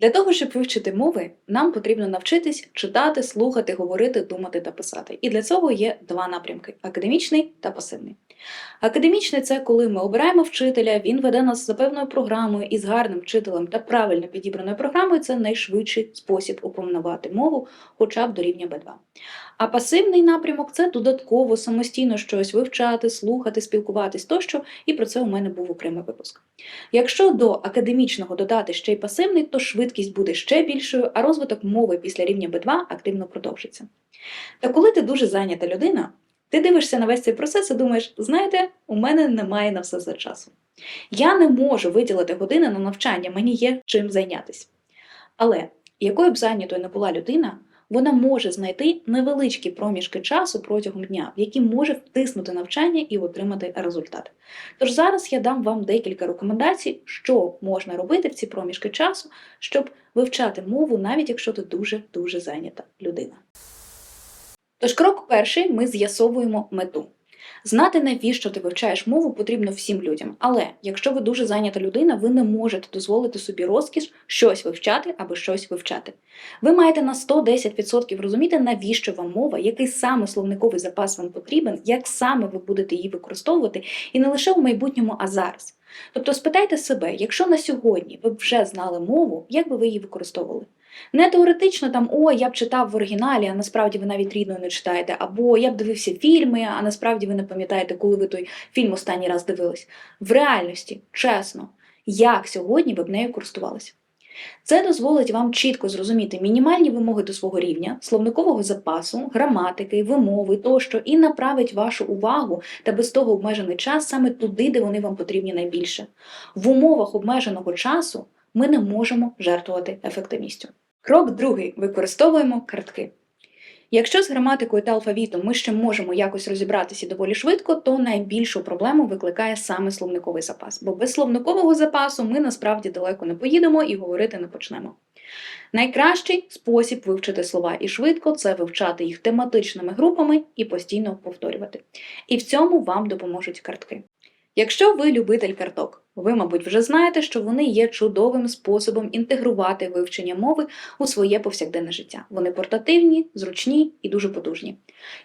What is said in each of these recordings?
Для того, щоб вивчити мови, нам потрібно навчитись читати, слухати, говорити, думати та писати. І для цього є два напрямки: академічний та пасивний. Академічний це коли ми обираємо вчителя, він веде нас за певною програмою і з гарним вчителем та правильно підібраною програмою це найшвидший спосіб опановувати мову, хоча б до рівня B2. А пасивний напрямок це додатково самостійно щось вивчати, слухати, спілкуватись тощо, і про це у мене був окремий випуск. Якщо до академічного додати ще й пасивний, то швидкість буде ще більшою, а розвиток мови після рівня B2 активно продовжиться. Та коли ти дуже зайнята людина, ти дивишся на весь цей процес і думаєш, знаєте, у мене немає на все за часу. Я не можу виділити години на навчання, мені є чим зайнятися. Але якою б зайнятою не була людина, вона може знайти невеличкі проміжки часу протягом дня, в які може втиснути навчання і отримати результат. Тож зараз я дам вам декілька рекомендацій, що можна робити в ці проміжки часу, щоб вивчати мову, навіть якщо ти дуже-дуже зайнята людина. Тож крок перший ми з'ясовуємо мету. Знати, навіщо ти вивчаєш мову, потрібно всім людям. Але якщо ви дуже зайнята людина, ви не можете дозволити собі розкіш щось вивчати або щось вивчати. Ви маєте на 110% розуміти, навіщо вам мова, який саме словниковий запас вам потрібен, як саме ви будете її використовувати, і не лише в майбутньому, а зараз. Тобто спитайте себе, якщо на сьогодні ви вже знали мову, як би ви її використовували? Не теоретично там о, я б читав в оригіналі, а насправді ви навіть рідною не читаєте, або я б дивився фільми, а насправді ви не пам'ятаєте, коли ви той фільм останній раз дивились. В реальності, чесно, як сьогодні ви б нею користувалися. Це дозволить вам чітко зрозуміти мінімальні вимоги до свого рівня, словникового запасу, граматики, вимови тощо, і направить вашу увагу та без того обмежений час саме туди, де вони вам потрібні найбільше. В умовах обмеженого часу ми не можемо жертвувати ефективністю. Крок другий використовуємо картки. Якщо з граматикою та алфавітом ми ще можемо якось розібратися доволі швидко, то найбільшу проблему викликає саме словниковий запас, бо без словникового запасу ми насправді далеко не поїдемо і говорити не почнемо. Найкращий спосіб вивчити слова і швидко це вивчати їх тематичними групами і постійно повторювати. І в цьому вам допоможуть картки. Якщо ви любитель карток, ви, мабуть, вже знаєте, що вони є чудовим способом інтегрувати вивчення мови у своє повсякденне життя. Вони портативні, зручні і дуже потужні.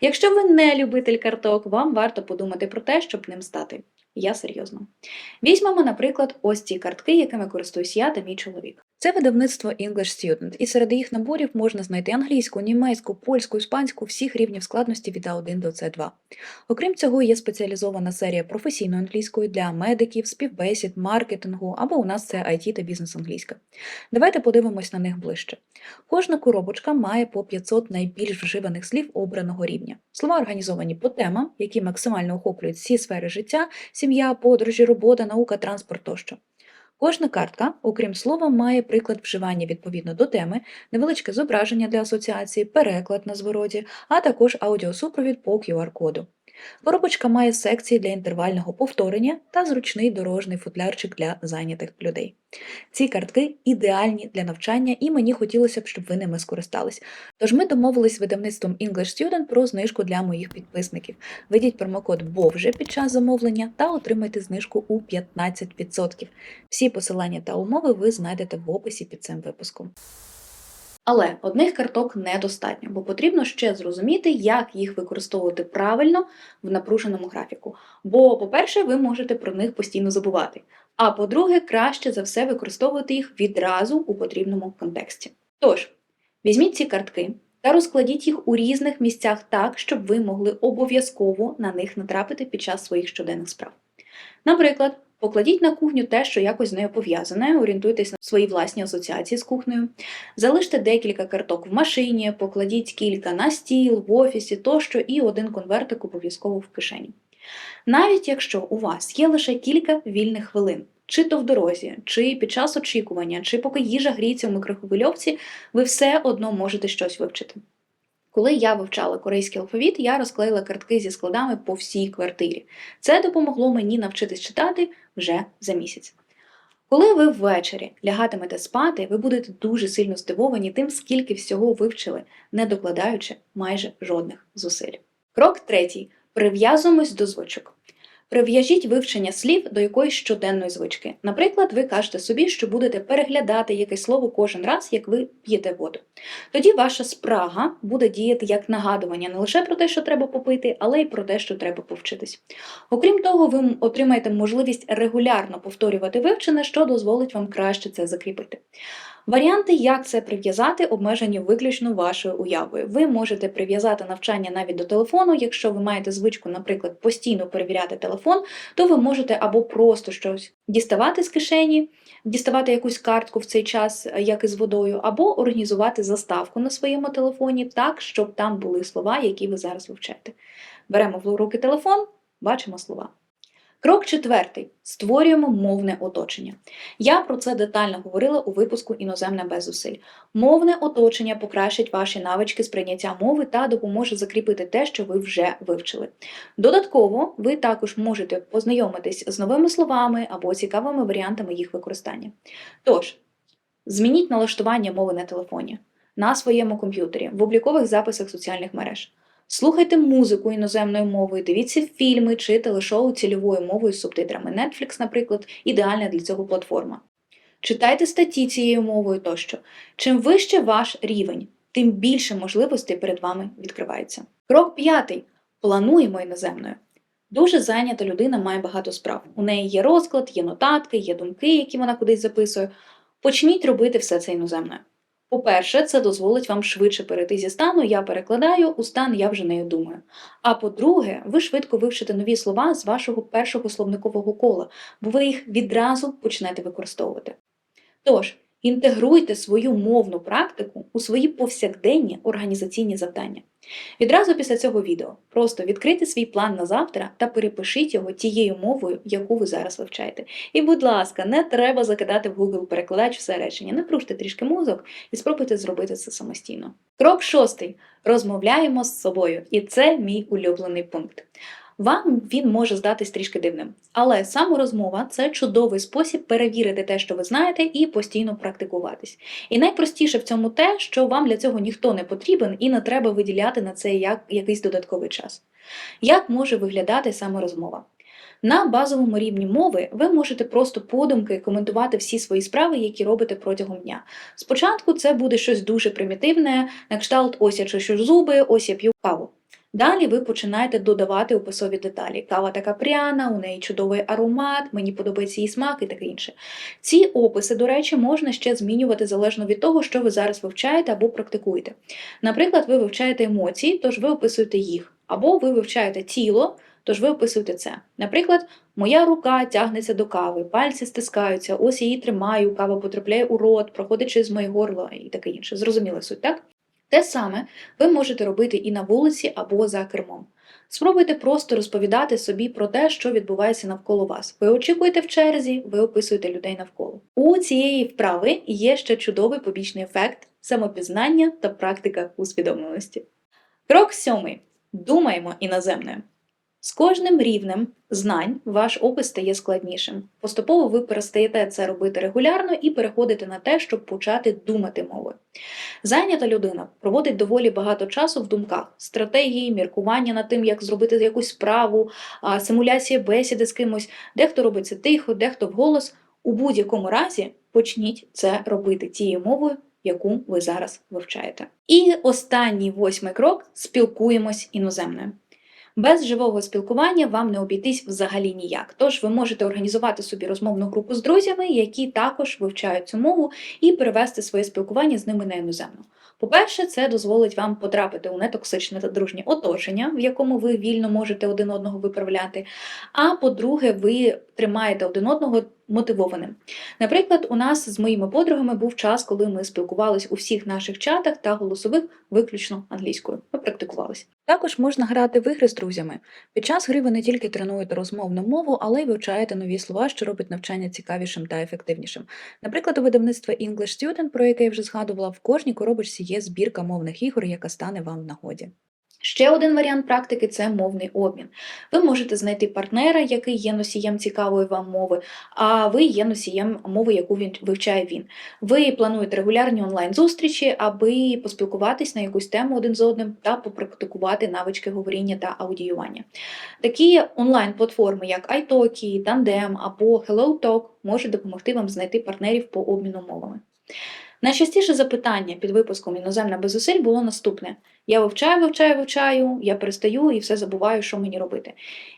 Якщо ви не любитель карток, вам варто подумати про те, щоб ним стати. Я серйозно. Візьмемо, наприклад, ось ці картки, якими користуюсь я та мій чоловік. Це видавництво English Student, і серед їх наборів можна знайти англійську, німецьку, польську, іспанську всіх рівнів складності від А1 до С2. Окрім цього, є спеціалізована серія професійної англійської для медиків, співбесід, маркетингу або у нас це IT та бізнес англійська. Давайте подивимось на них ближче. Кожна коробочка має по 500 найбільш вживаних слів обраного рівня. Слова організовані по темам, які максимально охоплюють всі сфери життя, сім'я, подорожі, робота, наука, транспорт тощо. Кожна картка, окрім слова, має приклад вживання відповідно до теми, невеличке зображення для асоціації, переклад на звороті, а також аудіосупровід по QR-коду. Коробочка має секції для інтервального повторення та зручний дорожний футлярчик для зайнятих людей. Ці картки ідеальні для навчання, і мені хотілося б, щоб ви ними скористались. Тож ми домовились з видавництвом English Student про знижку для моїх підписників. Введіть промокод БОВЖЕ під час замовлення та отримайте знижку у 15%. Всі посилання та умови ви знайдете в описі під цим випуском. Але одних карток недостатньо, бо потрібно ще зрозуміти, як їх використовувати правильно в напруженому графіку. Бо, по-перше, ви можете про них постійно забувати. А по-друге, краще за все використовувати їх відразу у потрібному контексті. Тож, візьміть ці картки та розкладіть їх у різних місцях так, щоб ви могли обов'язково на них натрапити під час своїх щоденних справ. Наприклад, Покладіть на кухню те, що якось з нею пов'язане, орієнтуйтесь на свої власні асоціації з кухнею. Залиште декілька карток в машині, покладіть кілька на стіл, в офісі тощо і один конвертик обов'язково в кишені. Навіть якщо у вас є лише кілька вільних хвилин, чи то в дорозі, чи під час очікування, чи поки їжа гріється в микрохвильовці, ви все одно можете щось вивчити. Коли я вивчала корейський алфавіт, я розклеїла картки зі складами по всій квартирі. Це допомогло мені навчитись читати вже за місяць. Коли ви ввечері лягатимете спати, ви будете дуже сильно здивовані тим, скільки всього вивчили, не докладаючи майже жодних зусиль. Крок третій. Прив'язуємось до звичок. Прив'яжіть вивчення слів до якоїсь щоденної звички. Наприклад, ви кажете собі, що будете переглядати якесь слово кожен раз, як ви п'єте воду. Тоді ваша спрага буде діяти як нагадування не лише про те, що треба попити, але й про те, що треба повчитись. Окрім того, ви отримаєте можливість регулярно повторювати вивчене, що дозволить вам краще це закріпити. Варіанти, як це прив'язати, обмежені виключно вашою уявою. Ви можете прив'язати навчання навіть до телефону. Якщо ви маєте звичку, наприклад, постійно перевіряти телефон, то ви можете або просто щось діставати з кишені, діставати якусь картку в цей час, е, як і з водою, або організувати заставку на своєму телефоні так, щоб там були слова, які ви зараз вивчаєте. Беремо в руки телефон, бачимо слова. Крок четвертий: створюємо мовне оточення. Я про це детально говорила у випуску Іноземне без зусиль. Мовне оточення покращить ваші навички сприйняття мови та допоможе закріпити те, що ви вже вивчили. Додатково, ви також можете познайомитись з новими словами або цікавими варіантами їх використання. Тож, змініть налаштування мови на телефоні, на своєму комп'ютері, в облікових записах соціальних мереж. Слухайте музику іноземною мовою, дивіться фільми чи телешоу цільовою мовою з субтитрами. Netflix, наприклад, ідеальна для цього платформа. Читайте статті цією мовою тощо. Чим вище ваш рівень, тим більше можливостей перед вами відкривається. Крок п'ятий. Плануємо іноземною. Дуже зайнята людина має багато справ. У неї є розклад, є нотатки, є думки, які вона кудись записує. Почніть робити все це іноземною. По-перше, це дозволить вам швидше перейти зі стану я перекладаю у стан я вже нею думаю. А по-друге, ви швидко вивчите нові слова з вашого першого словникового кола, бо ви їх відразу почнете використовувати. Тож, інтегруйте свою мовну практику у свої повсякденні організаційні завдання. Відразу після цього відео просто відкрийте свій план на завтра та перепишіть його тією мовою, яку ви зараз вивчаєте. І, будь ласка, не треба закидати в Google перекладач все речення. Не пружте трішки мозок і спробуйте зробити це самостійно. Крок шостий. Розмовляємо з собою. І це мій улюблений пункт. Вам він може здатись трішки дивним, але саморозмова це чудовий спосіб перевірити те, що ви знаєте, і постійно практикуватись. І найпростіше в цьому те, що вам для цього ніхто не потрібен і не треба виділяти на це як якийсь додатковий час. Як може виглядати саморозмова? На базовому рівні мови ви можете просто подумки коментувати всі свої справи, які робите протягом дня. Спочатку це буде щось дуже примітивне, на кшталт ось я чищу зуби, ось я п'ю каву. Далі ви починаєте додавати описові деталі. Кава така пряна, у неї чудовий аромат, мені подобається її смак і таке інше. Ці описи, до речі, можна ще змінювати залежно від того, що ви зараз вивчаєте або практикуєте. Наприклад, ви вивчаєте емоції, тож ви описуєте їх, або ви вивчаєте тіло, тож ви описуєте це. Наприклад, моя рука тягнеться до кави, пальці стискаються, ось її тримаю, кава потрапляє у рот, проходить через моє горло і таке інше. Зрозуміла суть, так? Те саме ви можете робити і на вулиці або за кермом. Спробуйте просто розповідати собі про те, що відбувається навколо вас. Ви очікуєте в черзі, ви описуєте людей навколо. У цієї вправи є ще чудовий побічний ефект самопізнання та практика усвідомленості. Крок сьомий. Думаємо іноземною. З кожним рівнем знань ваш опис стає складнішим. Поступово ви перестаєте це робити регулярно і переходите на те, щоб почати думати мовою. Зайнята людина проводить доволі багато часу в думках, стратегії, міркування над тим, як зробити якусь справу, симуляція бесіди з кимось. Дехто робить це тихо, дехто вголос. У будь-якому разі почніть це робити тією мовою, яку ви зараз вивчаєте. І останній восьмий крок спілкуємось іноземною. Без живого спілкування вам не обійтись взагалі ніяк. Тож ви можете організувати собі розмовну групу з друзями, які також вивчають цю мову, і перевести своє спілкування з ними на іноземну. По-перше, це дозволить вам потрапити у нетоксичне та дружнє оточення, в якому ви вільно можете один одного виправляти. А по-друге, ви тримаєте один одного мотивованим. Наприклад, у нас з моїми подругами був час, коли ми спілкувалися у всіх наших чатах та голосових виключно англійською. Ми практикувалися. Також можна грати в ігри з друзями. Під час гри ви не тільки тренуєте розмовну мову, але й вивчаєте нові слова, що робить навчання цікавішим та ефективнішим. Наприклад, у видавництва English Student, про яке я вже згадувала, в кожній коробочці є збірка мовних ігор, яка стане вам в нагоді. Ще один варіант практики це мовний обмін. Ви можете знайти партнера, який є носієм цікавої вам мови, а ви є носієм мови, яку він вивчає він. Ви плануєте регулярні онлайн-зустрічі, аби поспілкуватись на якусь тему один з одним та попрактикувати навички говоріння та аудіювання. Такі онлайн-платформи, як iTalki, Tandem або HelloTalk, можуть допомогти вам знайти партнерів по обміну мовами. Найчастіше запитання під випуском іноземна без зусиль було наступне: я вивчаю, вивчаю, вивчаю, я перестаю і все забуваю, що мені робити.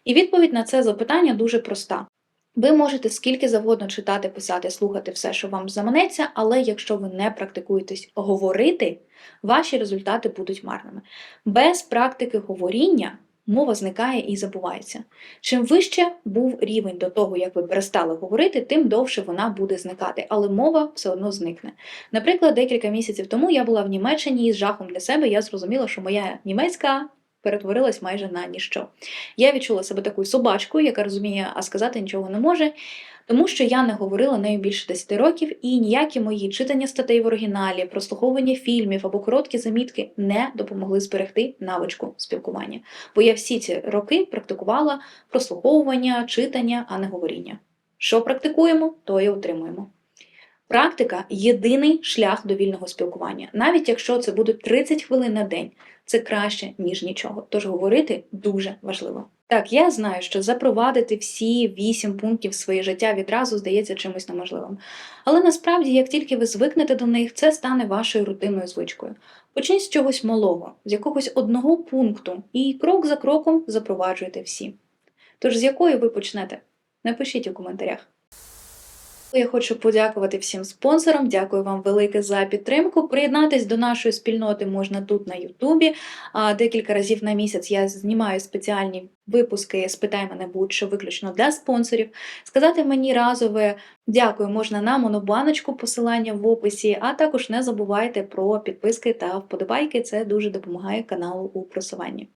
І відповідь на це запитання дуже проста. Ви можете скільки завгодно читати, писати, слухати все, що вам заманеться, але якщо ви не практикуєтесь говорити, ваші результати будуть марними. Без практики говоріння мова зникає і забувається. Чим вище був рівень до того, як ви перестали говорити, тим довше вона буде зникати, але мова все одно зникне. Наприклад, декілька місяців тому я була в Німеччині і з жахом для себе я зрозуміла, що моя німецька перетворилась майже на ніщо. Я відчула себе такою собачкою, яка розуміє, а сказати нічого не може. Тому що я не говорила нею більше 10 років, і ніякі мої читання статей в оригіналі, прослуховування фільмів або короткі замітки не допомогли зберегти навичку спілкування. Бо я всі ці роки практикувала прослуховування, читання, а не говоріння. Що практикуємо, то і отримуємо. Практика єдиний шлях до вільного спілкування, навіть якщо це будуть 30 хвилин на день, це краще, ніж нічого. Тож говорити дуже важливо. Так, я знаю, що запровадити всі вісім пунктів своє життя відразу здається чимось неможливим. Але насправді, як тільки ви звикнете до них, це стане вашою рутинною звичкою. Почніть з чогось малого, з якогось одного пункту, і крок за кроком запроваджуйте всі. Тож з якої ви почнете? Напишіть у коментарях. Я хочу подякувати всім спонсорам. Дякую вам велике за підтримку. Приєднатись до нашої спільноти можна тут на Ютубі. Декілька разів на місяць я знімаю спеціальні випуски Спитай мене будь-що виключно для спонсорів. Сказати мені разове дякую можна на монобаночку, посилання в описі, а також не забувайте про підписки та вподобайки. Це дуже допомагає каналу у просуванні.